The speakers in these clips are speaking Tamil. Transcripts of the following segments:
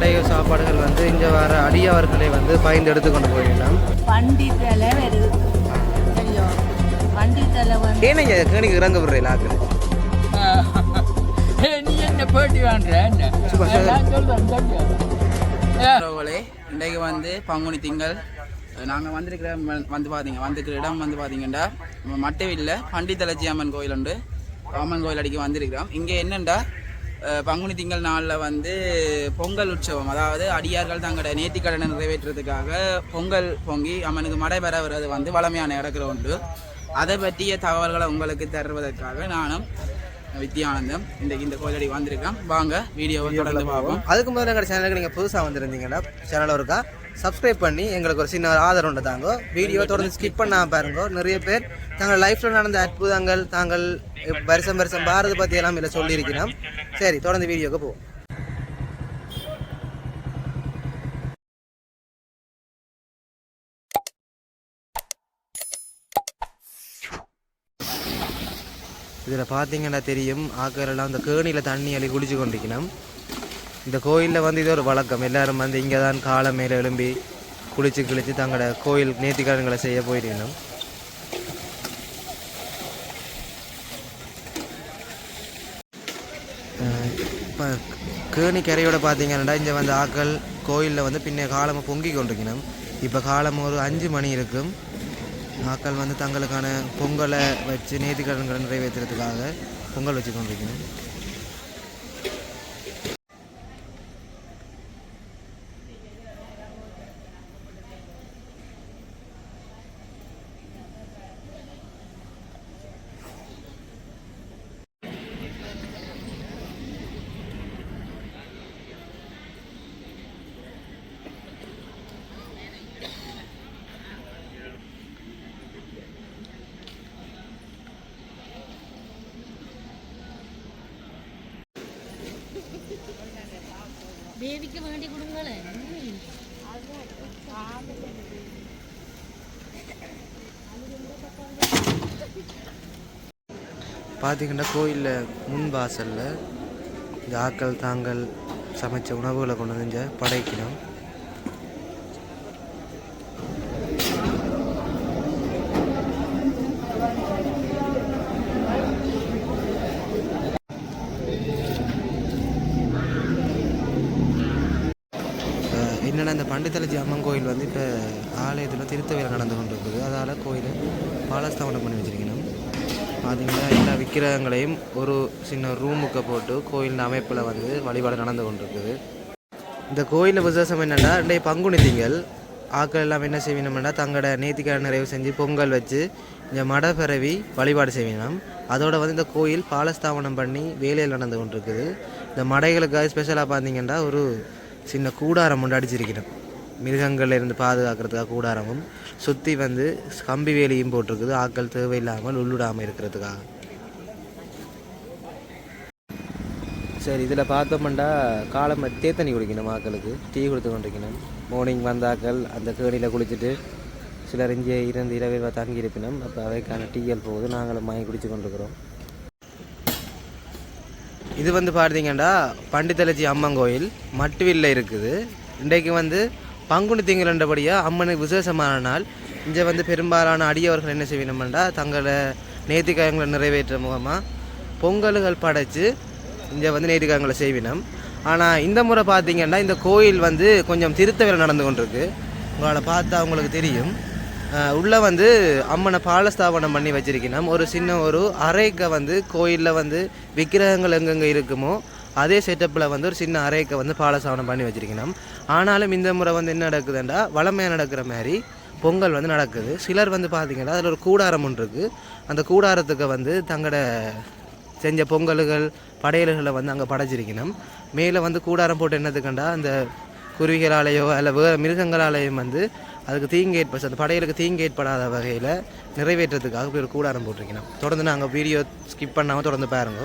மடைய சாப்பாடுகள் வந்து இங்கே வர அடியவர்களை வந்து பயந்து எடுத்துக்கொண்டு போயிடலாம். பண்டித்தலை சரியோ பண்டித்தலை வந்து கேணிக்கு இறங்க விடுறீங்களா நீ என்ன பேட்டி இன்றைக்கு வந்து பங்குனி திங்கள். நாங்கள் வந்திருக்கிற வந்து பார்த்தீங்க வந்திருக்கிற இடம் வந்து பார்த்தீங்கன்னா மட்டவில்ல பண்டித்தலச்சி அம்மன் கோயில் உண்டு அம்மன் கோயில் அடிக்க வந்திருக்கிறோம். இங்கே என்னென்னா பங்குனி திங்கள் நாளில் வந்து பொங்கல் உற்சவம் அதாவது அடியார்கள் தங்களோட நேர்த்திக்கடனை நிறைவேற்றுறதுக்காக பொங்கல் பொங்கி அம்மனுக்கு மடை பெற வர்றது வந்து வளமையான இடக்கிற உண்டு அதை பற்றிய தகவல்களை உங்களுக்கு தருவதற்காக நானும் வித்யானந்தம் இன்றைக்கு இந்த கோயிலடி வந்திருக்கேன். வாங்க வீடியோவை தொடர்ந்து பார்ப்போம். அதுக்கு முதல்ல எங்கள் சேனலுக்கு நீங்கள் புதுசாக வந்திருந்தீங்கன்னா சேனல் இருக்கா சப்ஸ்கிரைப் பண்ணி எங்களுக்கு ஒரு சின்ன ஒரு ஆதரவு உண்டு தாங்க. வீடியோ தொடர்ந்து ஸ்கிப் பண்ணாமல் பாருங்க. நிறைய பேர் தங்கள் லைஃப்பில் நடந்த அற்புதங்கள் தாங்கள் வருஷம் வருஷம் பாரத பற்றி எல்லாம் இதில் சொல்லியிருக்கிறோம். சரி தொடர்ந்து வீடியோக்கு போவோம் இதில் பார்த்தீங்கன்னா தெரியும் ஆக்கரெல்லாம் அந்த கேணியில் தண்ணி அள்ளி குடிச்சு கொண்டிருக்கணும் இந்த கோயிலில் வந்து இது ஒரு வழக்கம். எல்லாரும் வந்து இங்கே தான் காலை மேலே எழும்பி குளிச்சு கிழித்து தங்களோட கோயில் நேர்த்திக்கடன்களை செய்ய போயிருக்கணும் இப்போ கேணி கரையோட பார்த்தீங்கன்னா இங்கே வந்து ஆக்கள் கோயிலில் வந்து பின்ன காலமாக பொங்கி கொண்டிருக்கணும். இப்போ காலம் ஒரு அஞ்சு மணி இருக்கும். ஆக்கள் வந்து தங்களுக்கான பொங்கலை வச்சு நேர்த்திக்கடன்களை நிறைவேற்றுறதுக்காக பொங்கல் வச்சு கொண்டிருக்கணும். தேவிக்கு வேண்டி கொடுங்களேன் பார்த்தீங்கன்னா கோயிலில் முன் வாசலில் இந்த ஆக்கள் தாங்கள் சமைச்ச உணவுகளை கொண்டு வந்து படைக்கணும் அஹ் என்னென்னா இந்த பண்டித்தலஜி அம்மன் கோயில் வந்து இப்போ ஆலயத்தில் திருத்த வேலை நடந்து கொண்டு இருக்குது அதால் கோயில் பாலஸ்தாபனம் பண்ணி வச்சிருக்கணும் பார்த்தீங்கன்னா எல்லா விக்கிரகங்களையும் ஒரு சின்ன ரூமுக்கு போட்டு கோயில் அமைப்பில் வந்து வழிபாடு நடந்து கொண்டிருக்குது. இந்த கோயிலில் விசேஷம் என்னென்னா இன்றைய பங்குனி திங்கள் ஆக்கள் எல்லாம் என்ன செய்வினோம்னா தங்களோட நேர்த்திக்கான நிறைவு செஞ்சு பொங்கல் வச்சு இந்த மட பிறவி வழிபாடு செய்வினோம். அதோட வந்து இந்த கோயில் பாலஸ்தாபனம் பண்ணி வேலையில் நடந்து கொண்டிருக்குது. இந்த மடைகளுக்காக ஸ்பெஷலாக பார்த்தீங்கன்னா ஒரு சின்ன கூடாரம் ஒன்று அடிச்சிருக்கிறோம் மிருகங்கள்ல இருந்து பாதுகாக்கிறதுக்காக கூடாரமும். சுற்றி வந்து கம்பி வேலியும் போட்டிருக்குது. ஆக்கள் தேவையில்லாமல் உள்ளிடாமல் இருக்கிறதுக்காக. சரி இதில் பார்த்தோம்னா காலம் தே தண்ணி குடிக்கணும் மக்களுக்கு டீ கொடுத்து கொண்டிருக்கணும். மார்னிங் வந்தாக்கள் அந்த கேணியில் குளிச்சுட்டு சிலர் இங்கே இருந்து இரவில் தங்கியிருப்பினோம் அப்போ அவைக்கான டீயல் போகுது நாங்களும் வாங்கி குடிச்சு கொண்டிருக்கிறோம். இது வந்து பார்த்தீங்கன்னா பண்டித்தலச்சி அம்மன் கோயில். மட்டுவில்ல இருக்குது. இன்றைக்கு வந்து பங்குனி திங்களண்டபடியாக அம்மனுக்கு விசேஷமான நாள். இங்கே வந்து பெரும்பாலான அடியவர்கள் என்ன செய்யணும்னா தங்களை நேர்த்திக்காயங்களை நிறைவேற்ற முகமாக பொங்கல்கள் படைத்து இங்கே வந்து நேர்த்திக்காயங்களை செய்வினம். ஆனால் இந்த முறை பார்த்தீங்கன்னா இந்த கோயில் வந்து கொஞ்சம் திருத்த வேலை நடந்து கொண்டிருக்கு. உங்களை பார்த்தா உங்களுக்கு தெரியும். உள்ளே வந்து அம்மனை பாலஸ்தாபனம் பண்ணி வச்சிருக்கணும் ஒரு சின்ன ஒரு அறைக்கை வந்து கோயிலில் வந்து விக்கிரகங்கள் எங்கெங்கே இருக்குமோ அதே செட்டப்பில் வந்து ஒரு சின்ன அறைக்கை வந்து பாலஸ்தாபனம் பண்ணி வச்சிருக்கணும் ஆனாலும் இந்த முறை வந்து என்ன நடக்குதுண்டா வளமையாக நடக்கிற மாதிரி பொங்கல் வந்து நடக்குது. சிலர் வந்து பார்த்தீங்கன்னா அதில் ஒரு கூடாரம் ஒன்று இருக்குது அந்த கூடாரத்துக்கு வந்து தங்களோட செஞ்ச பொங்கல்கள் படையல்களை வந்து அங்கே படைச்சிருக்கணும். மேலே வந்து கூடாரம் போட்டு என்னதுக்கண்டா அந்த குருவிகளாலேயோ அல்ல வேறு மிருகங்களாலேயும் வந்து அதுக்கு தீங்கு ஏற்ப அந்த படையலுக்கு தீங்கு ஏற்படாத வகையில் நிறைவேற்றத்துக்காக போய் ஒரு கூடாரம் போட்டிருக்கணும். தொடர்ந்து நாங்கள் வீடியோ ஸ்கிப் பண்ணாமல் தொடர்ந்து பாருங்க.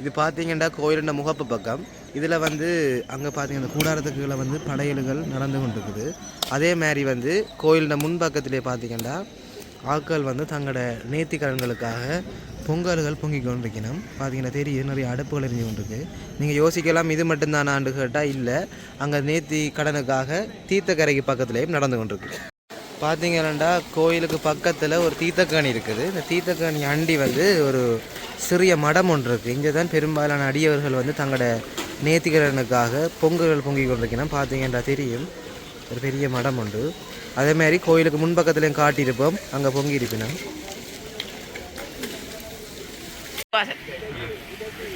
இது பார்த்தீங்கன்னா கோயிலுண்ட முகப்பு பக்கம். இதில் வந்து அங்கே பார்த்தீங்கன்னா கூடாரத்துக்குள்ளே வந்து படையல்கள் நடந்து கொண்டிருக்குது. அதே மாதிரி வந்து கோயிலுண்ட முன்பக்கத்திலே பார்த்தீங்கன்னா ஆட்கள் வந்து தங்களோட நேர்த்திக்கடன்களுக்காக பொங்கல்கள் பொங்கி கொண்டிருக்கணும். பார்த்தீங்கன்னா தெரியுது நிறைய அடுப்புகள் எரிஞ்சு கொண்டிருக்கு. நீங்கள் யோசிக்கலாம் இது மட்டும்தானான்னு கேட்டால் இல்லை. அங்கே நேர்த்தி கடனுக்காக தீர்த்தக்கரைக்கு பக்கத்துலேயும் நடந்து கொண்டிருக்கு. பார்த்தீங்கன்னா கோயிலுக்கு பக்கத்தில் ஒரு தீர்த்தக்கணி இருக்குது. இந்த தீர்த்தக்கணி அண்டி வந்து ஒரு சிறிய மடம் ஒன்று இருக்குது இங்கே தான் பெரும்பாலான அடியவர்கள் வந்து தங்களோட நேர்த்திக்கடனுக்காக பொங்கல்கள் பொங்கி கொண்டிருக்கணும். பார்த்தீங்கன்னா தெரியும் ஒரு பெரிய மடம் உண்டு அதே மாதிரி கோயிலுக்கு முன்பக்கத்துலேயும் காட்டியிருப்போம். அங்கே பொங்கி இருப்பினோம்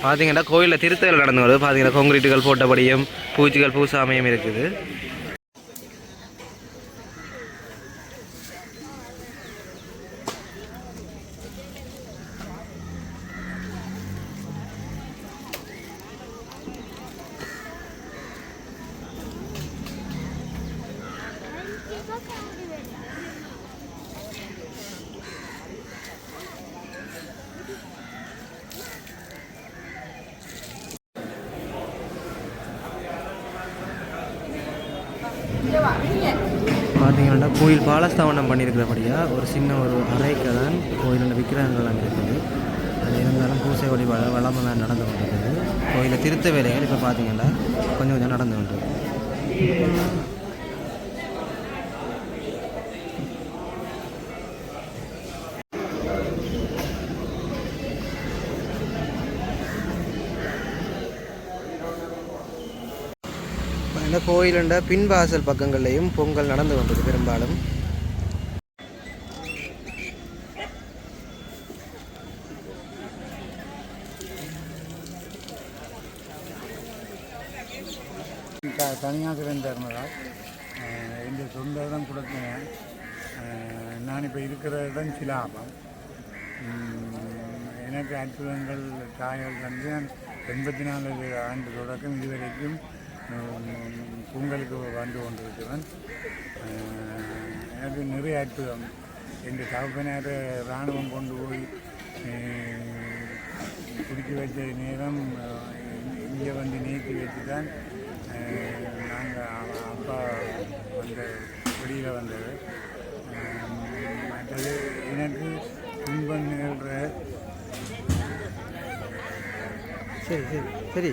பார்த்தீங்கன்னா கோயிலில் திருத்தல் நடந்து வருது. பார்த்தீங்கன்னா கொங்கிரீட்டுகள் போட்டபடியும் பூச்சிகள் பூசாமையும் இருக்குது பார்த்தீங்கன்னா கோயில் பாலஸ்தாபனம் பார்த்தீங்கன்னா ஒரு சின்ன ஒரு அறைக்கு தான் கோயிலில் விக்கிரகங்கள்லாம் இருக்குது. அது இருந்தாலும் பூசை வழிபாடு வளமெல்லாம் நடந்து கொண்டிருக்குது. கோயிலில் திருத்த வேலைகள் இப்போ பார்த்தீங்கன்னா கொஞ்சம் கொஞ்சம் நடந்து கொண்டிருக்கு. இந்த கோயிலுண்ட பின்வாசல் பக்கங்கள்லையும் பொங்கல் நடந்து கொண்டது பெரும்பாலும் த- தனியாக இருந்ததால் இந்த சொந்த இடம் கொடுத்தேன் அஹ், நான் இப்போ இருக்கிற இடம் எனக்கு அற்புதங்கள் தாயல் வந்து நான் எண்பத்தி நாலு ஆண்டு தொடக்கம் இதுவரைக்கும் பொங்கலுக்கு வந்து கொண்டிருக்கிறேன். எனக்கு நிறைய அற்புதம். எங்கள் தகப்பனார் இராணுவம் கொண்டு போய் குடிக்க வச்ச நேரம் இங்கே வந்து நீக்கி வச்சு தான் நாங்கள் அப்பா வந்த வெளியில் வந்தது. மற்றது எனக்கு துன்பம் நிகழ்கிற சரி சரி சரி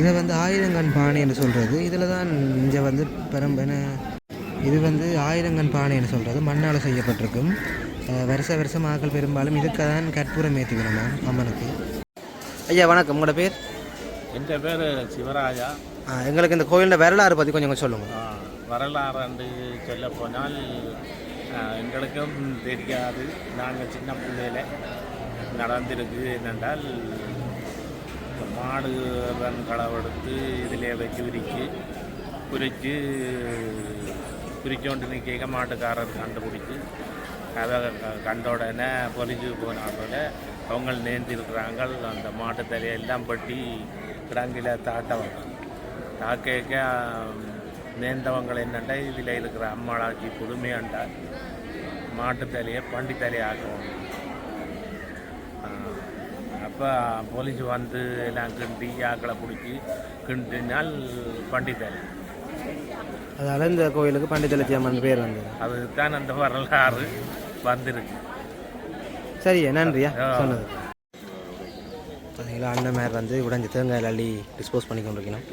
இதை வந்து ஆயிரங்கண் பானை என்று சொல்கிறது இதில் தான் இங்கே வந்து பெரம்பன இது வந்து ஆயிரங்கண் பானை என்று சொல்கிறது மண்ணால் செய்யப்பட்டிருக்கும். வருஷ வருஷம் ஆக்கள் பெரும்பாலும் இதுக்கு தான் கற்பூரம் ஏற்றிக்கணுமா அம்மனுக்கு. ஐயா வணக்கம். உங்களோட பேர்? என் பேர்? சிவராஜா? எங்களுக்கு இந்த கோயிலில் வரலாறு பற்றி கொஞ்சம் சொல்லுங்கள் வரலாறு என்று சொல்ல போனால் எங்களுக்கும் தெரியாது. நாங்கள் சின்ன பிள்ளையில நடந்திருக்கு என்னென்றால் மாடு களவெடுத்து இதிலே வச்சு உரிச்சு குறித்து குறிச்சோண்டு நிற்க மாட்டுக்காரர் கண்டுபிடிச்சி அதை கண்ட உடனே பொலிஞ்சு போனாங்கள அவங்க நேர்ந்திருக்கிறாங்க அந்த மாட்டு தலையெல்லாம் பட்டி கிடங்கில தாட்ட வந்தாங்க தாக்க நேர்ந்தவங்க என்னண்டா இதில் இருக்கிற அம்மாளாச்சி புதுமையாண்டா மாட்டு தலையை பண்டி தலையை ஆக்குவாங்க. அப்போ போலீஸ் வந்து எல்லாம் கிண்டி ஆக்களை பிடிச்சி கிண்டினால் பண்டி தலை. அதனால் இந்த கோயிலுக்கு பண்டிதலட்சி அம்மன் பேர் வந்தது. அதுதான் அந்த வரலாறு வந்திருக்கு. சரியா நன்றியா. சொன்னது பார்த்தீங்களா அண்ணன் மேர் வந்து உடஞ்சி தேங்காய் அள்ளி டிஸ்போஸ் பண்ணி கொண்டிருக்கணும்.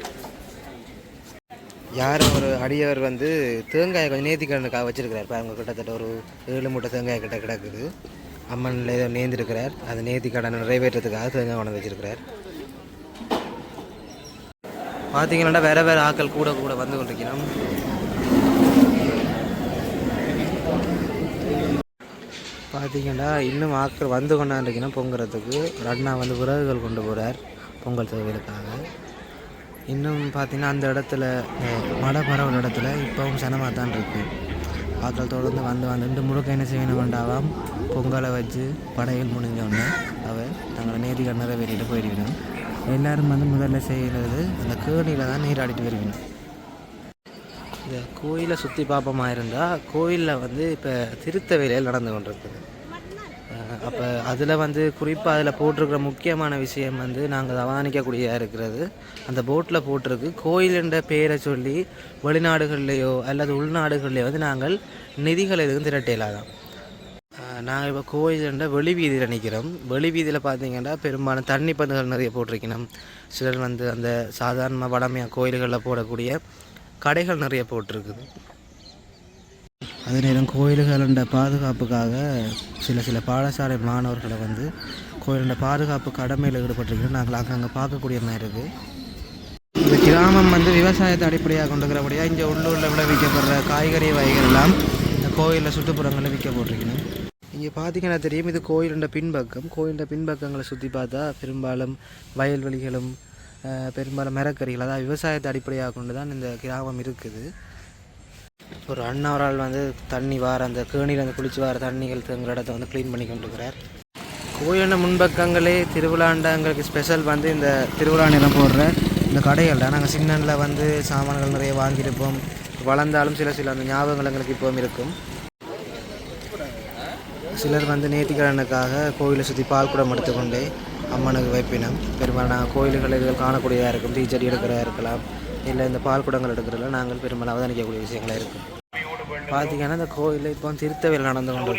யார் ஒரு அடியவர் வந்து தேங்காயை கொஞ்சம் நேர்த்திக்கடனுக்காக வச்சிருக்கிறார். பாருங்க கிட்டத்தட்ட ஒரு ஏழு மூட்டை தேங்காய் கிட்ட கிடக்குது. அம்மனில் ஏதோ நேர்ந்திருக்கிறார். அது நேர்த்தி கடனை நிறைவேற்றத்துக்காக தேங்காய் கொண்டு வச்சிருக்கிறார். பார்த்தீங்கன்னா வேறு வேறு ஆட்கள் கூட கூட வந்து கொண்டிருக்கணும். பார்த்தீங்கன்னா இன்னும் ஆக்கள் வந்து கொண்டாந்துருக்கணும் பொங்குறதுக்கு. ஒரு அண்ணா வந்து விறகுகள் கொண்டு போகிறார் பொங்கல் தேவைகளுக்காக. இன்னும் பார்த்தீங்கன்னா அந்த இடத்துல அஹ், மழை பரவல் இடத்துல இப்போவும் சனமாக தான் இருக்கு. ஆக்கள் தொடர்ந்து வந்து வந்துட்டு முழுக்க என்ன செய்யணும் வேண்டாவாம் பொங்கலை வச்சு படையல் முடிஞ்சோடனே அவர் தங்களை தங்களை கண்ணரை நிறைவேறிட்டு போயிடுவிடும். எல்லோரும் வந்து முதல்ல செய்கிறது அந்த கேணியில் தான் நீராடிட்டு வருவிடும். இந்த கோயிலை சுற்றி பார்ப்போமா இருந்தால் கோயிலில் வந்து இப்போ திருத்த வேலையில் நடந்து கொண்டிருக்குது. அப்போ அதில் வந்து குறிப்பாக அதில் போட்டிருக்கிற முக்கியமான விஷயம் வந்து நாங்கள் அவதானிக்கக்கூடியதாக இருக்கிறது. அந்த போட்டில் போட்டிருக்கு. கோயில் என்ற பெயரை சொல்லி வெளிநாடுகள்லேயோ அல்லது உள்நாடுகள்லேயோ வந்து நாங்கள் நிதிகள் எதுவும் திரட்டியலாதான் நாங்கள் இப்போ கோயிலுன்ற வெளி வீதியில் நிற்கிறோம் வெளி வீதியில் பார்த்தீங்கன்னா பெரும்பாலும் தண்ணி பந்துகள் நிறைய போட்டிருக்கணும். சிலர் வந்து அந்த சாதாரண வடமையாக கோயில்களில் போடக்கூடிய கடைகள் நிறைய போட்டிருக்குது. அதே நேரம் கோயில்களோட பாதுகாப்புக்காக சில சில பாடசாலை மாணவர்களை வந்து கோயிலோட பாதுகாப்பு கடமையில் ஈடுபட்டிருக்கிறோம் நாங்கள் அங்கங்கே பார்க்கக்கூடிய மாதிரி இருக்குது இந்த கிராமம் வந்து விவசாயத்தை அடிப்படையாக கொண்டுக்கிறபடியாக இங்கே உள்ளூரில் விளைவிக்கப்படுற காய்கறி வகைகள் எல்லாம் இந்த கோயிலில் சுற்றுப்புறங்களில் விற்க போட்டிருக்கணும் இங்கே பார்த்தீங்கன்னா தெரியும் இது கோயிலுண்ட பின்பக்கம். கோயிலுண்ட பின்பக்கங்களை சுற்றி பார்த்தா பெரும்பாலும் வயல்வெளிகளும் பெரும்பாலும் மரக்கறிகள். அதாவது விவசாயத்தை அடிப்படையாக கொண்டு தான் இந்த கிராமம் இருக்குது. ஒரு அண்ணாவரால் ஆள் வந்து தண்ணி வார அந்த கேணியில் அந்த குளிச்சு வார தண்ணிகள் தங்குற இடத்த வந்து க்ளீன் பண்ணி கொண்டிருக்கிறார். கோயிலோட முன்பக்கங்களே திருவிழாண்டங்களுக்கு ஸ்பெஷல் வந்து இந்த திருவிழா நிலம் போடுற இந்த கடைகள் தான். நாங்கள் சின்னனில் வந்து சாமான்கள் நிறைய வாங்கியிருப்போம். வளர்ந்தாலும் சில சில அந்த ஞாபகங்கள் எங்களுக்கு இப்போவும் இருக்கும். சிலர் வந்து நேர்த்திக்கடனுக்காக கோயிலை சுற்றி பால் குடம் எடுத்துக்கொண்டு அம்மனுக்கு வைப்பினம். பெரும்பாலான நாங்கள் கோயில்கள் இதுகள் காணக்கூடியதாக இருக்கும். டீச்சர் எடுக்கிறதா இருக்கலாம். இல்லை இந்த பால் குடங்கள் எடுக்கிறதுல நாங்கள் பெரும்பாலும் அவதானிக்கக்கூடிய விஷயங்களாக இருக்கும். பார்த்தீங்கன்னா இந்த கோயிலில் இப்போ திருத்தவையில் நடந்து கொண்டு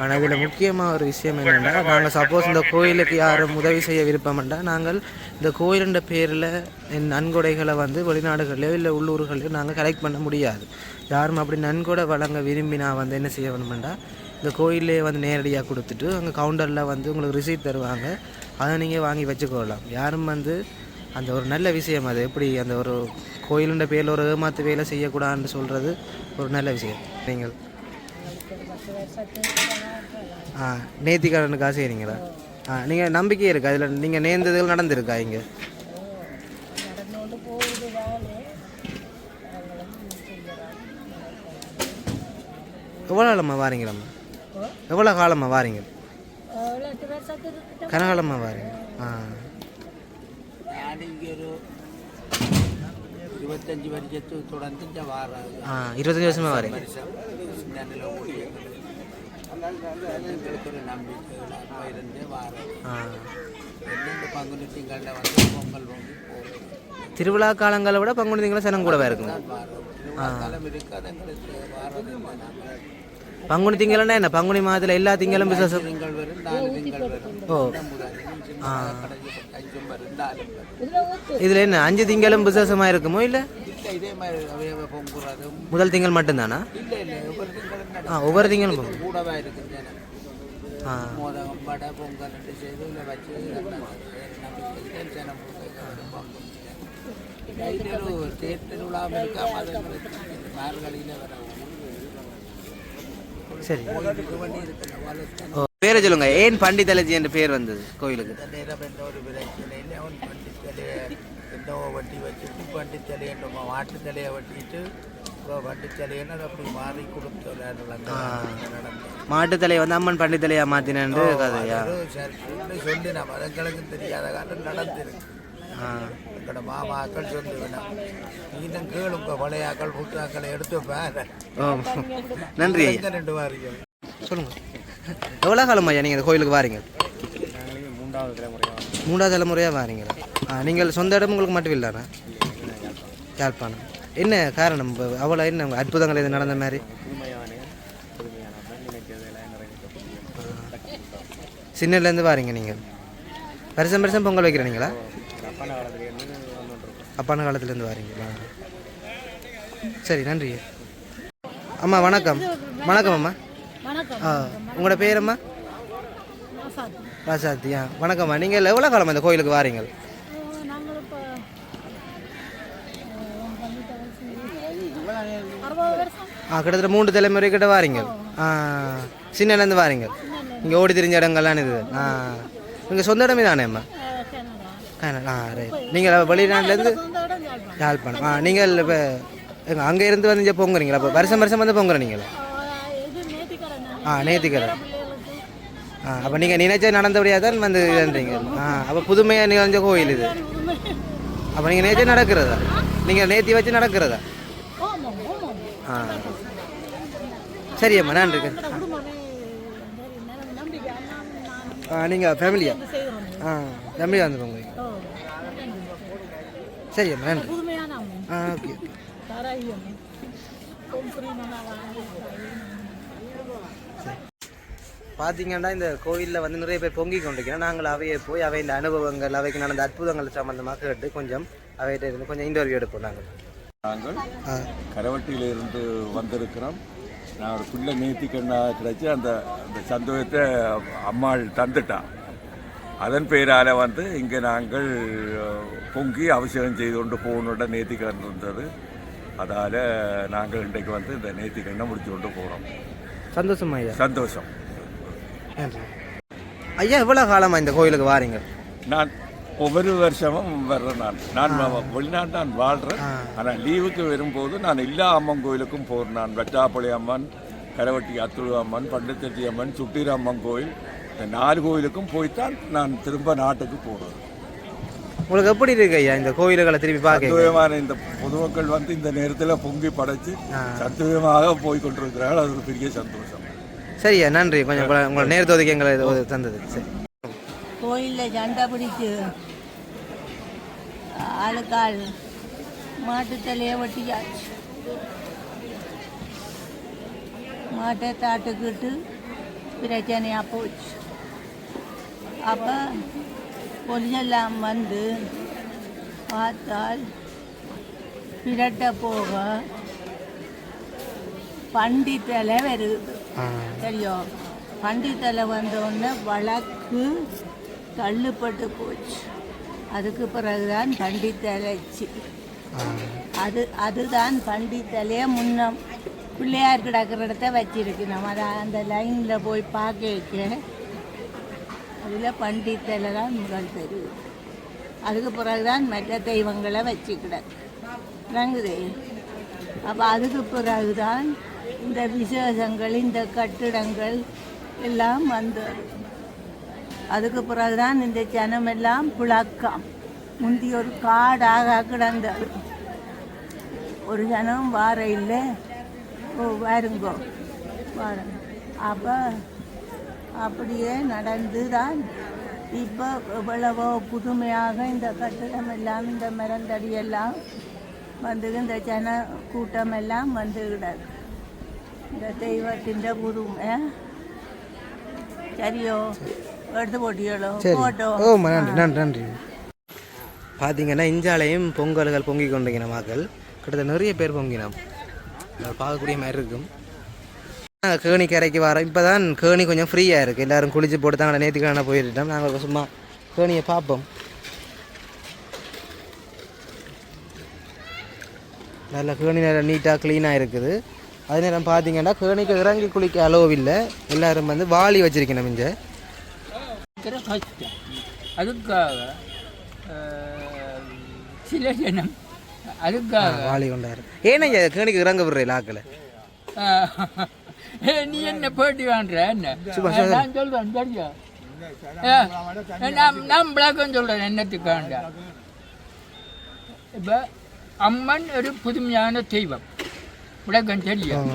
ஆனால் இதில் முக்கியமாக ஒரு விஷயம் என்னென்னா நாங்கள் சப்போஸ் இந்த கோயிலுக்கு யாரும் உதவி செய்ய விருப்பம்ண்டா நாங்கள் இந்த கோயிலுன்ற பேரில் என் நன்கொடைகளை வந்து வெளிநாடுகளிலோ இல்லை உள்ளூர்களையோ நாங்கள் கலெக்ட் பண்ண முடியாது. யாரும் அப்படி நன்கொடை வழங்க விரும்பினா வந்து என்ன செய்ய வேணுமெண்டா இந்த கோயிலே வந்து நேரடியாக கொடுத்துட்டு அங்கே கவுண்டரில் வந்து உங்களுக்கு ரிசீட் தருவாங்க. அதை நீங்கள் வாங்கி வச்சுக்கொள்ளலாம் யாரும் வந்து அந்த ஒரு நல்ல விஷயம் அது எப்படி அந்த ஒரு கோயிலுன்ற பேரில் ஒரு ஏமாத்து வேலை செய்யக்கூடாதுன்னு சொல்கிறது ஒரு நல்ல விஷயம். நீங்கள் ஆ நேத்திக்கடனுக்காக செய்கிறீங்களா ஆ நீங்கள் நம்பிக்கை இருக்கா? அதில் நீங்கள் நேர்ந்ததுகள் நடந்திருக்கா இங்கே? எவ்வளோ காலமாக வாரீங்களம்மா எவ்வளோ காலமாக வாரீங்க? கனகாலமாக வாரீங்க. ஆ. இருபத்தஞ்சு வருஷத்துக்கு தொடர்ந்து வாரம் ஆ இருபத்தஞ்சு வருஷமா வரேன். வாரம் எந்தெந்த பங்குனி திங்களில் வந்து பொங்கல் திருவிழா காலங்களை விட பங்குனி திங்களை சனம் கூடவே இருக்கும் காலம் இருக்காது பங்குனி திங்கள்னா என்ன? பங்குனி மாதத்தில் எல்லா திங்களும் விசேஷம். திங்கள் வரும் நாலு திங்கள் வரும். ஓ. வரும் இதில் என்ன? அஞ்சு திங்களும் விசேஷமாக இருக்குமோ இல்லை? இல்லை இதே மாதிரி அவையவை பொங்குறதும் முதல் திங்கள் மட்டும்தானா? இல்லை இல்லை ஒவ்வொரு திங்களும் நட- ஆ ஒவ்வொரு திங்களும் ஜனம் ஆ. மோதகம் வடை பொங்கல் ரெண்டு செய்து இல்லை வச்சு நம்பிக்கை ஜனம் இதில் ஒரு தேர் திருவிழாவும் இருக்கா மதங்களுக்கு மார்கழியில் வர சரி. பேரை சொல்லுங்க. ஏன் பண்டிதலஜி என்ற பேர் வந்தது கோயிலுக்கு? எந்த வட்டி வச்சுட்டு பண்டித்தலை என்ற மாட்டு தலையை வட்டிட்டு மாட்டுத்தலையை வந்து அம்மன் பண்டித்தலையா மாற்றினு கதையா? சொல்லி நம்ம அதுங்களுக்கு தெரியாத காலம் நடந்திருக்கு. எங்களோட மாமாக்கள் சொல்லுவேன் நீங்களும் கேளுங்க பழையாக்கள் புத்தாக்களை எடுத்து பாரு. ஓ நன்றி ரெண்டு வாரிங்க? சொல்லுங்க. எவ்வளோ காலம் ஐயா நீங்கள் இந்த கோயிலுக்கு வாரீங்க? மூன்றாவது தலைமுறையாக வாரீங்களா? ஆ நீங்கள் சொந்த இடம் உங்களுக்கு மட்டும் இல்லாண்ணா யாழ்ப்பாணம். என்ன காரணம்? அவ்வளோ என்ன அற்புதங்கள் இது நடந்த மாதிரி? சின்னலேருந்து வாரீங்க நீங்கள் வருஷம் வருஷம் பொங்கல் வைக்கிறீங்களா? அப்பான காலத்துலேருந்து வாரீங்களா சரி நன்றி. அம்மா வணக்கம். வணக்கம் அம்மா. வணக்கம். ஆ உங்களோட பேர் அம்மா? ராசாத்தியா வணக்கம்மா நீங்கள் எவ்வளோ காலமா இந்த கோயிலுக்கு வாரீங்க? ஆ கிட்டத்தட்ட மூன்று தலைமுறை கிட்ட வாரீங்க. ஆ சின்னலேருந்து வாரீங்க. இங்கே ஓடி திரிஞ்ச இடங்கள்லாம் இது. ஆ உங்கள் சொந்த இடமே தானே அம்மா? கனடா கனடா ஆ ரைட் நீங்கள் வெளிநாட்டிலேருந்து? யாழ்ப்பாணம். ஆ நீங்கள் இப்போ அங்கே இருந்து வந்து இங்கே பொங்குறீங்களா? இப்போ வருஷம் வருஷம் வந்து பொங்குறீங்களா? ஆ பிள்ளைகளுக்கு ஆ அப்போ நீங்கள் நினைச்ச நடந்தபடியாக தான் வந்து இதுன்றீங்க ஆ அப்போ புதுமையாக நிகழ்ந்த கோயில் இது. அப்போ நீங்கள் நேற்று நடக்கிறதா? நீங்கள் நேத்தி வச்சு நடக்கிறதா? ஆ. சரியம்மா நன்றி குடும்பமே நம்பிக்கை நீங்கள் ஃபேமிலியா ஆ ஃபேமிலியாக வந்துருங்க ஓ சரி அம்மா. நன்றி ஆ ஓகே பார்த்தீங்கன்னா இந்த கோயிலில் வந்து நிறைய பேர் பொங்கி கொண்டிருக்கிறோம் நாங்கள் அவையை போய் அவை இந்த அனுபவங்கள் அவைக்கு நடந்த அற்புதங்கள் சம்மந்தமாக கேட்டு கொஞ்சம் அவைகிட்ட இருந்து கொஞ்சம் இன்டர்வியூ எடுப்போம் நாங்கள். நாங்கள் கரவட்டியிலிருந்து வந்திருக்கிறோம். நான் ஒரு பிள்ளை நேர்த்திக்கண்ணா கிடைச்சி அந்த அந்த சந்தோஷத்தை அம்மாள் தந்துட்டான் அதன் பெயரால் வந்து இங்கே நாங்கள் பொங்கி அபிஷேகம் செய்து கொண்டு போகணுன்ற நேர்த்திக்கடன் இருந்தது அதால் நாங்கள் இன்றைக்கு வந்து இந்த நேர்த்திக்கண்ணை முடிச்சு கொண்டு போகிறோம் சந்தோஷமா ஐயா. சந்தோஷம். ஐயா எவ்வளோ காலமாக இந்த கோயிலுக்கு வாரீங்க? நான் ஒவ்வொரு வருஷமும் வர்றேன் நான். நான் வெளிநாட்டு நான் வாழ்கிறேன். ஆனால் லீவுக்கு வரும்போது நான் எல்லா அம்மன் கோயிலுக்கும் போகிறேன் நான். வெட்டாப்பள்ளி அம்மன் கரவட்டி அத்துழு அம்மன் பண்டத்தட்டி அம்மன் சுட்டீர் அம்மன் கோயில். இந்த நாலு கோயிலுக்கும் போய்த்தான் நான் திரும்ப நாட்டுக்கு போகிறேன் உங்களுக்கு எப்படி இருக்கு ஐயா இந்த கோயில்களை திருப்பி பார்க்க? சத்துவமான இந்த பொதுமக்கள் வந்து இந்த நேரத்தில் பொங்கி படைச்சு சத்துவமாக போய் கொண்டிருக்கிறார்கள். அது ஒரு பெரிய சந்தோஷம். சரியா நன்றி. கொஞ்சம் உங்களை- நேரத்தை ஒதுக்கி எங்களை தந்தது. சரி. கோயிலில் சண்டை பிடிச்சு ஆளுக்கால் மாட்டு தலையை வெட்டியாச்சு மாட்டை தாட்டுக்கிட்டு பிரச்சனையாக போச்சு. அப்போ பொலியெல்லாம் வந்து பார்த்தால் பிரட்ட போக பண்டி தலை வருது. தெரியும். பண்டித்தலை வந்தோடனே வழக்கு தள்ளுப்பட்டு போச்சு. அதுக்கு பிறகுதான் பண்டித்தலைச்சு அது அதுதான் பண்டித்தலையே முன்னம். பிள்ளையார் கிடக்கிற இடத்த வச்சிருக்கு நம்ம அதை அந்த லைனில் போய் பார்க்க அதில் பண்டித்தலை தான் முதல் தெரியுது அதுக்கு பிறகுதான் மற்ற தெய்வங்களை வச்சுக்கிட விளங்குதே? அப்போ அதுக்கு பிறகுதான் இந்த விசேஷங்கள் இந்த கட்டிடங்கள் எல்லாம் வந்து அதுக்கு பிறகுதான் இந்த ஜனம் எல்லாம் புழக்கம் முந்தி ஒரு காடாக கிடந்தது. ஒரு ஜனம் வார இல்லை. ஓ வாருங்கோ. வாருங்க. அப்போ அப்படியே நடந்து தான் இப்போ எவ்வளவோ புதுமையாக இந்த கட்டிடம் எல்லாம் இந்த மரந்தடி எல்லாம் வந்து இந்த ஜன கூட்டம் எல்லாம் வந்துவிடாது இந்த தெய்வத்தின் புதுமை சரியோ? எடுத்து போட்டியளோ சரி. போட்டோ. ஓ நன்றி நன்றி நன்றி. பார்த்தீங்கன்னா இஞ்சாலையும் பொங்கல்கள் பொங்கி கொண்டிருக்கிற மக்கள். கிட்டத்தட்ட நிறைய பேர் பொங்கினோம். பார்க்கக்கூடிய மாதிரி இருக்கும். நாங்கள் கேணி கரைக்கு வரோம். இப்போ தான் கேணி கொஞ்சம் ஃப்ரீயாக இருக்குது எல்லோரும் குளிச்சு போட்டு தாங்க நேற்றுக்கான போயிட்டோம் நாங்கள் சும்மா கேணியை பார்ப்போம். நல்ல கேணி நல்ல நீட்டாக க்ளீனாக இருக்குது. அதே நேரம் பார்த்தீங்கன்னா கேணிக்கு இறங்கி குளிக்க அளவில்லை எல்லாரும் வந்து வாளி வச்சிருக்கணும் இங்கே. இருக்கிற கஷ்டம் அதுக்காக சில ஜனம் அதுக்காக வாளி கொண்டாரு. ஏன்னா கேணிக்கு இறங்க விடுற லாக்கில் அஹ், ஏய், நீ என்ன போட்டி வாங்குற? என்ன? நான் சொல்றேன் சரியா நான் நான் விளக்கம் சொல்றேன் என்னத்துக்காண்டா. இப்போ அம்மன் ஒரு புதுமையான தெய்வம். விளக்கம் தெரியும்.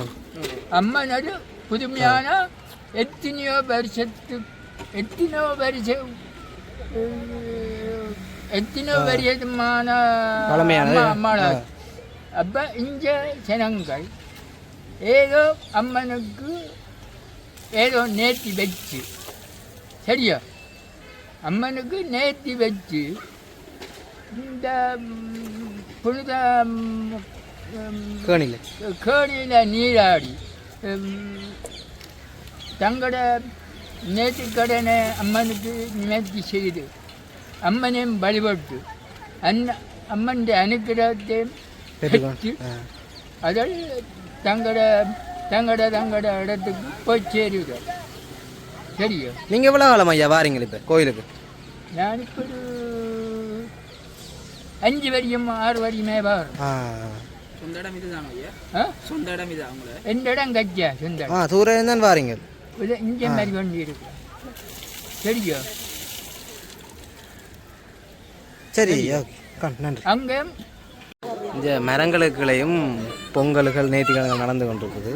அம்மன் ஒரு புதுமையான எத்தனையோ வருஷத்து எத்தனையோ வருஷமான பழமையானது. அம்மா அம்மாளாச்சு அப்போ இங்க ஜனங்கள் ஏதோ அம்மனுக்கு ஏதோ நேர்த்தி வச்சு. சரியா? அம்மனுக்கு நேர்த்தி வச்சு இந்த புனித கேணியில் நீராடி தங்களோட நேற்றுக்கடனை அம்மனுக்கு நிவர்த்தி செய்து அம்மனையும் வழிபட்டு அன்ன அம்மனுடைய அனுக்கிரகத்தையும் பெற்று அதில் தங்களோட தங்களோட தங்களோட இடத்துக்கு போய் சேருகிறார். சரியா நீங்கள் எவ்வளோ காலம் ஐயா வாரீங்க இப்போ கோயிலுக்கு? நான் இப்போ ஒரு அஞ்சு வரியும் ஆறு வரியுமே வரும். சொந்த இடம் இதுதான் ஐயா? சொந்த இடம் இது அவங்கள எந்த இடம் கஜ்ஜா சொந்த ஆ தூரம் தான் வாரீங்க. இது இங்கே மாதிரி வண்டி இருக்கு சரியா சரி நன்றி அங்கே இந்த மரங்களுக்குள்ளேயும் பொங்கல்கள் நேர்த்திக்கடன்கள் நடந்து கொண்டிருக்குது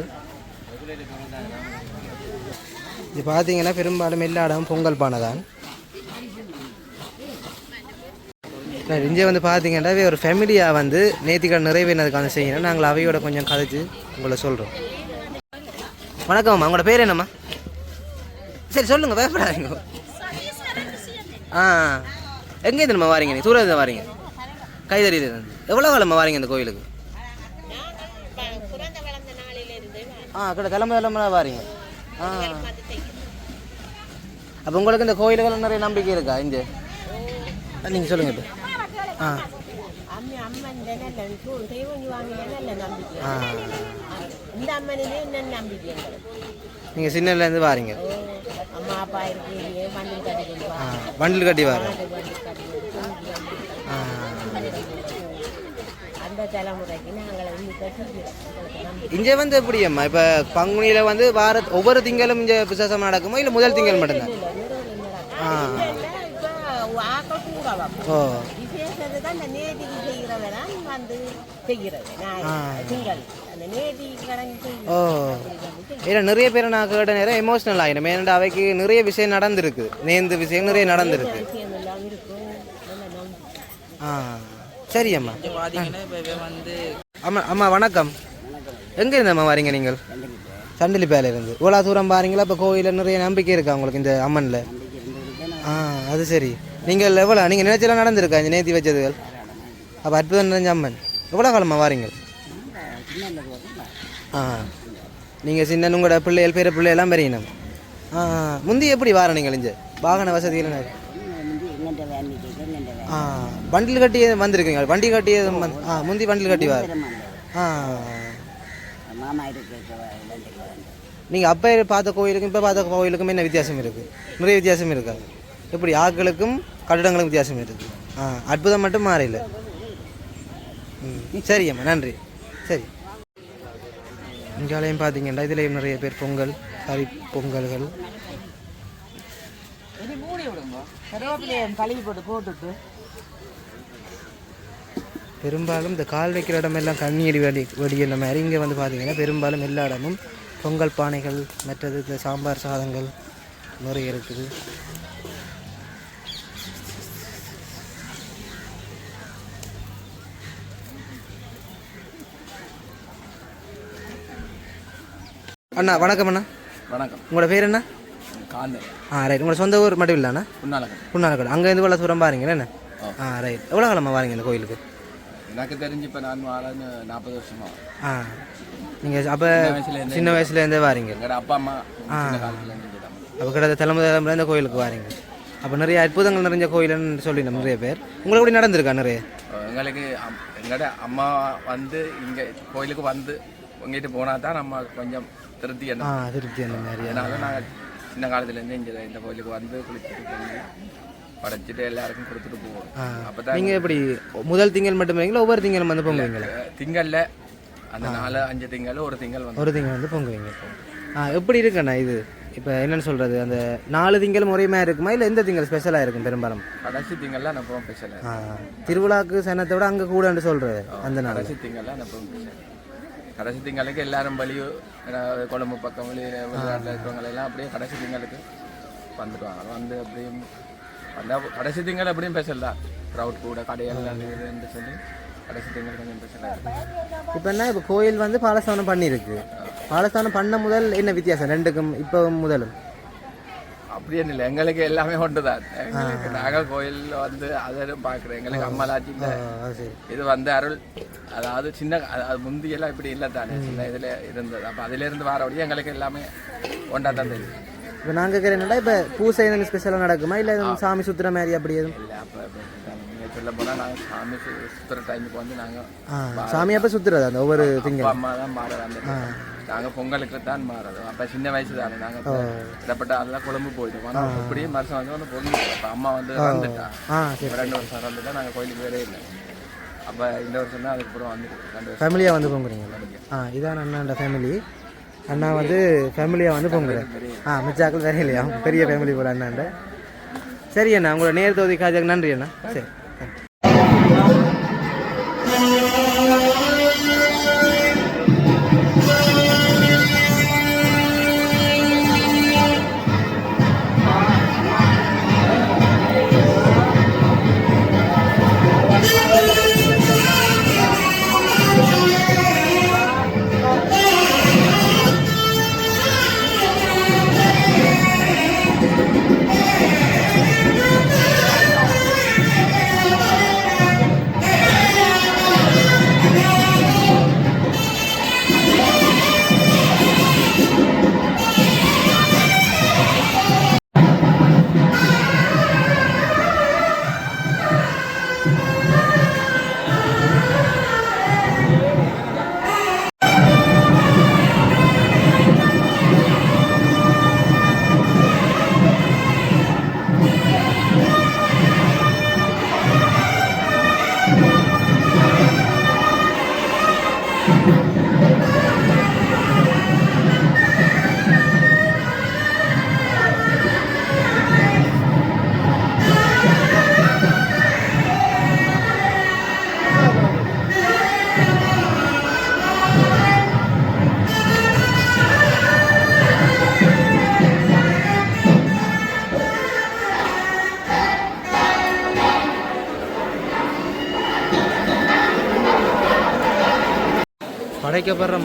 இது பார்த்தீங்கன்னா பெரும்பாலும் எல்லா இடமும் பொங்கல் பானை தான் இங்கே வந்து பார்த்தீங்கன்னா ஒரு ஃபேமிலியாக வந்து நேத்திக்கடன் நிறைவேறினதுக்கான செய்யணும் நாங்கள் அவையோட கொஞ்சம் கதைச்சு உங்களை சொல்கிறோம் வணக்கம்மா உங்களோட பேர் என்னம்மா சரி சொல்லுங்கள் பயப்படாதீங்க. ஆ. எங்கே நம்ம வாரீங்க நீ தூரத்தில் வாரீங்க? கைதறியில் எவ்வளோ காலமாக வாரீங்க இந்த கோயிலுக்கு? ஆ கடை கிளம்ப கிளம்புனா வாரீங்க. ஆ. அப்போ உங்களுக்கு இந்த கோயில்கள் நிறைய நம்பிக்கை இருக்கா இங்கே? நீங்கள் சொல்லுங்கள் இப்போ. ஆ. இந்த அம்மனிலே நல்ல நம்பிக்கை. நீங்கள் சின்னலேருந்து வாரீங்க. மண்ணில் கட்டி வார இங்கே வந்து எப்படி அம்மா இப்போ பங்குனியில் வந்து வார ஒவ்வொரு திங்களும் இங்கே விசேஷம் நடக்குமோ? இல்லை முதல் திங்கள் மட்டும்தான்? ஆ. ஓ. விசேஷத்தை தான் இந்த நேதிக்கு செய்கிறவன் வந்து செய்கிறது. திங்கள். ஓ. இல்லை நிறைய பேர் நான் கேட்ட நேரம் எமோஷனல் ஆகிடும் ஏன்னா அவைக்கு நிறைய விஷயம் நடந்திருக்கு. நேர்ந்து விஷயம் நிறைய நடந்திருக்கு. ஆ. சரி அம்மா. அம்மா அம்மா வணக்கம். எங்கே இருந்தம்மா வரீங்க நீங்கள்? சண்டிலி இருந்து இவ்வளோ தூரம் பாருங்களா இப்போ கோயிலில் நிறைய நம்பிக்கை இருக்கா உங்களுக்கு இந்த அம்மனில்? ஆ அது சரி. நீங்கள் எவ்வளோ நீங்கள் நினைச்செல்லாம் நடந்திருக்கா? இந்த நேத்தி வச்சதுகள்? அப்போ அற்புதம் நிறைஞ்ச அம்மன். எவ்வளோ காலமாக வாரீங்க? ஆ. நீங்கள் சின்ன உங்களோட பிள்ளைகள் பேர பிள்ளையெல்லாம் பெரியணும் ஆ முந்தி எப்படி வார நீங்கள் இங்கே வாகன வசதிகள் என்ன ஆ. வண்டில் கட்டி வந்திருக்கீங்க வண்டி கட்டி வந்து- ஆ முந்தி வண்டில் கட்டி வார் ஆ. நீங்கள் அப்போ பார்த்த கோயிலுக்கும் இப்போ பார்த்த கோயிலுக்கும் என்ன வித்தியாசம் இருக்குது நிறைய வித்தியாசம் இருக்கா? எப்படி ஆக்களுக்கும் கட்டிடங்களுக்கும் வித்தியாசம் இருக்குது ஆ அற்புதம் மட்டும் மாறில. ம். சரி அம்மா நன்றி. சரி. இங்காலையும் பார்த்தீங்கன்னா இதுலேயும் நிறைய பேர் பொங்கல் கறி பொங்கல்கள். பெரும்பாலும் இந்த கால் வைக்கிற இடமெல்லாம் கண்ணீர் வெடி வெடிக்கிற மாதிரி. இங்கே வந்து பார்த்தீங்கன்னா பெரும்பாலும் எல்லா இடமும் பொங்கல் பானைகள் மற்றது இந்த சாம்பார் சாதங்கள் நிறைய இருக்குது. அண்ணா வணக்கம் அண்ணா. வணக்கம். உங்களோட பேர் என்ன? காந்த ஆ ரைட் உங்களோட சொந்த ஊர் மட்டும் இல்லைண்ணா புண்ணாலக்கன் புண்ணாலக்கடை அங்கேருந்து இவ்வளோ தூரம் பாருங்களேன் என்ன ஆ. ரைட் எவ்வளோ காலமாக வாரீங்க இந்த கோயிலுக்கு? எனக்கு தெரிஞ்சு இப்போ நான் வாழன்னு நாற்பது வருஷமா ஆ. நீங்கள் அப்போ சின்ன வயசுலேருந்தே வாரீங்க. எங்களோட அப்பா அம்மா தான். அப்போ கிட்ட தலைமுறை தலைமுறை இந்த கோயிலுக்கு வாரீங்க. அப்போ நிறைய அற்புதங்கள் நிறைஞ்ச கோயிலுன்னு சொல்லி நிறைய பேர். உங்களுக்கு எப்படி நடந்திருக்கா நிறைய? எங்களுக்கு எங்களோட அம்மா வந்து இங்கே கோயிலுக்கு வந்து உங்ககிட்ட போனால் தான் நம்ம கொஞ்சம் திருப்தி ஆ திருப்தி அந்த மாதிரி அதனால நாங்கள் சின்ன காலத்துலேருந்து இங்கே இந்த கோயிலுக்கு வந்து குளிச்சுட்டு பொங்கி படைச்சிட்டு எல்லாருக்கும் கொடுத்துட்டு போவோம். அப்போ தான் நீங்கள் எப்படி முதல் திங்கள் மட்டும் வைங்களா ஒவ்வொரு திங்களும் வந்து பொங்குவீங்களா? திங்கள்ல. அந்த நாலு அஞ்சு திங்கள் ஒரு திங்கள் வந்து ஒரு திங்கள் வந்து பொங்குவீங்க. ஆ எப்படி இருக்குண்ணா இது? இப்போ என்னன்னு சொல்கிறது அந்த நாலு திங்களும் ஒரே மாதிரி இருக்குமா இல்லை எந்த திங்கள் ஸ்பெஷலாக இருக்கும் பெரும்பாலும்? கடைசி திங்கள்லாம் நம்ம ஸ்பெஷல் ஆ. திருவிழாக்கு சனத்தை விட அங்கே கூடன்னு சொல்கிறது அந்த நாள் கடைசி திங்கள்லாம் நம்ம ஸ்பெஷல் கடைசி திங்களுக்கு எல்லாரும் அதாவது கொழம்பு பக்கம் வெளி வெளிநாட்டில் இருக்கிறவங்க எல்லாம் அப்படியே கடைசி திங்களுக்கு வந்துடுவாங்க. வந்து அப்படியும் வந்தால் கடைசி திங்கள் அப்படியும் ஸ்பெஷல் தான். க்ரௌட் கூட கடையெல்லாம் சொல்லி கடைசி திங்கள் கொஞ்சம் இருக்கும் இப்போ என்ன இப்போ கோயில் வந்து பாலஸ்தானம் பண்ணியிருக்கு. பாலஸ்தானம் பண்ண முதல் என்ன வித்தியாசம்? ரெண்டுக்கும் இப்போ முதலும்? அப்படியே இல்லை எங்களுக்கு எல்லாமே ஒன்று தான் எங்களுக்கு நாங்கள் கோயிலில் வந்து அதை பார்க்குறோம். எங்களுக்கு சரி. இது வந்து அருள். அதாவது சின்ன அது- முந்தியெல்லாம் இப்படி இல்லை தானே. சின்ன இதில் இருந்தது. அப்போ அதிலேருந்து வரபடியே எங்களுக்கு எல்லாமே ஒன்றா தான் தெரியும். இப்போ நாங்கள் கேட்குற என்னடா இப்போ பூசை எதுவும் ஸ்பெஷலாக நடக்குமா? இல்லை சாமி சுற்றுற மாதிரி அப்படி எதுவும்? இல்லை அப்போ சொல்ல போனால் நாங்கள் சாமி சு- சுற்றுற டைமுக்கு வந்து நாங்கள் சாமி அப்போ சுற்றுறது அந்த ஒவ்வொரு திங்கள் அப்பா அம்மா தான் மாற நாங்கள் பொங்கலுக்கு தான் மாறது அப்போ சின்ன வயசு தானே நாங்கள் இடப்பட்ட அதெல்லாம் குழம்பு போயிட்டோம். ஆனால் இப்படியே வருஷம் வந்து ஒன்று பொங்கல் அப்போ அம்மா வந்து இப்ப ரெண்டு வருஷம் வந்துட்டா நாங்கள் கோயிலுக்கு வேறே இல்லை. அப்போ இந்த வருஷம் தான் அதுக்கப்புறம் வருஷம் ஃபேமிலியாக வந்து பொங்குறீங்க? ஆ இதான் அண்ணாண்ட ஃபேமிலி அண்ணா வந்து ஃபேமிலியாக வந்து பொங்குறேன் ஆ மிச்சாக்கள் வேற இல்லையா? பெரிய ஃபேமிலி போல அண்ணாண்ட. சரி அண்ணா. உங்களோட நேர் தொகுதி காஜாக்கு நன்றி அண்ணா. சரி.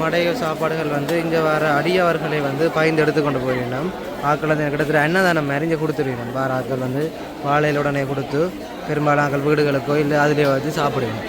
அளிக்கப்படுற சாப்பாடுகள் வந்து இங்கே வர அடியவர்களை வந்து பயந்து எடுத்து கொண்டு போயிடணும் ஆக்கள் வந்து கிட்டத்தட்ட அன்னதானம் மறைஞ்சு கொடுத்துருக்கணும். வேறு ஆக்கள் வந்து வாழையில் உடனே கொடுத்து பெரும்பாலும் ஆக்கள் வீடுகளுக்கோ இல்லை அதிலே வச்சு சாப்பிடுவோம்